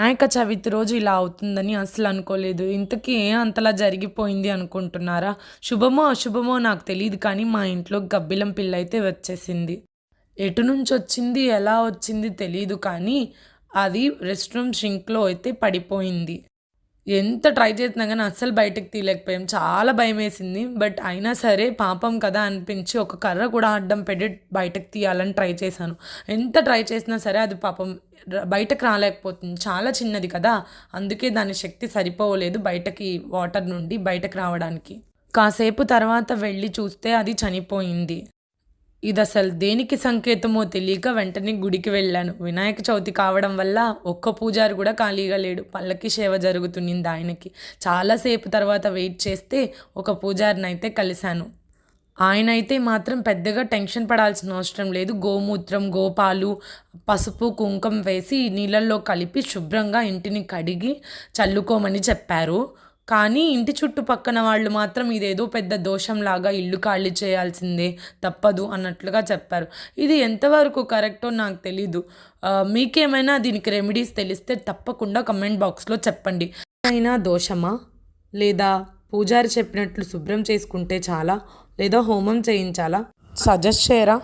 వినాయక చవితి రోజు ఇలా అవుతుందని అసలు అనుకోలేదు. ఇంతకీ అంతలా జరిగిపోయింది అనుకుంటున్నారా? శుభమో అశుభమో నాకు తెలియదు కానీ మా ఇంట్లో గబ్బిలం పిల్ల అయితే వచ్చేసింది. ఎటు నుంచి వచ్చింది? ఎలా వచ్చింది? తెలియదు కానీ అది రెస్ట్ రూమ్ షింక్లో అయితే పడిపోయింది. ఎంత ట్రై చేసినా కానీ అస్సలు బయటకు తీయలేకపోయాం. చాలా భయం వేసింది. బట్ అయినా సరే పాపం కదా అనిపించి ఒక కర్ర కూడా అడ్డం పెట్టి బయటకు తీయాలని ట్రై చేశాను. ఎంత ట్రై చేసినా సరే అది పాపం బయటకు రాలేకపోతుంది. చాలా చిన్నది కదా. అందుకే దాని శక్తి సరిపోలేదు బయటకి వాటర్ నుండి బయటకు రావడానికి. కాసేపు తర్వాత వెళ్ళి చూస్తే అది చనిపోయింది. ఇది అసలు దేనికి సంకేతమో తెలియక వెంటనే గుడికి వెళ్ళాను. వినాయక చవితి కావడం వల్ల ఒక్క పూజారి కూడా ఖాళీగా లేడు. పల్లకి సేవ జరుగుతున్నింది ఆయనకి. చాలాసేపు తర్వాత వెయిట్ చేస్తే ఒక పూజారిని అయితే కలిశాను. ఆయన అయితే మాత్రం పెద్దగా టెన్షన్ పడాల్సిన అవసరం లేదు. గోమూత్రం గోపాలు పసుపు కుంకం వేసి నీళ్ళల్లో కలిపి శుభ్రంగా ఇంటిని కడిగి చల్లుకోమని చెప్పారు. కానీ ఇంటి చుట్టుపక్కన వాళ్ళు మాత్రం ఇదేదో పెద్ద దోషంలాగా ఇల్లు ఖాళీ చేయాల్సిందే తప్పదు అన్నట్లుగా చెప్పారు. ఇది ఎంతవరకు కరెక్టో నాకు తెలీదు. మీకేమైనా దీనికి రెమెడీస్ తెలిస్తే తప్పకుండా కమెంట్ బాక్స్లో చెప్పండి. అయినా దోషమా? లేదా పూజారి చెప్పినట్లు శుభ్రం చేసుకుంటే చాలా? లేదా హోమం చేయించాలా? సజెస్ట్ చేయరా?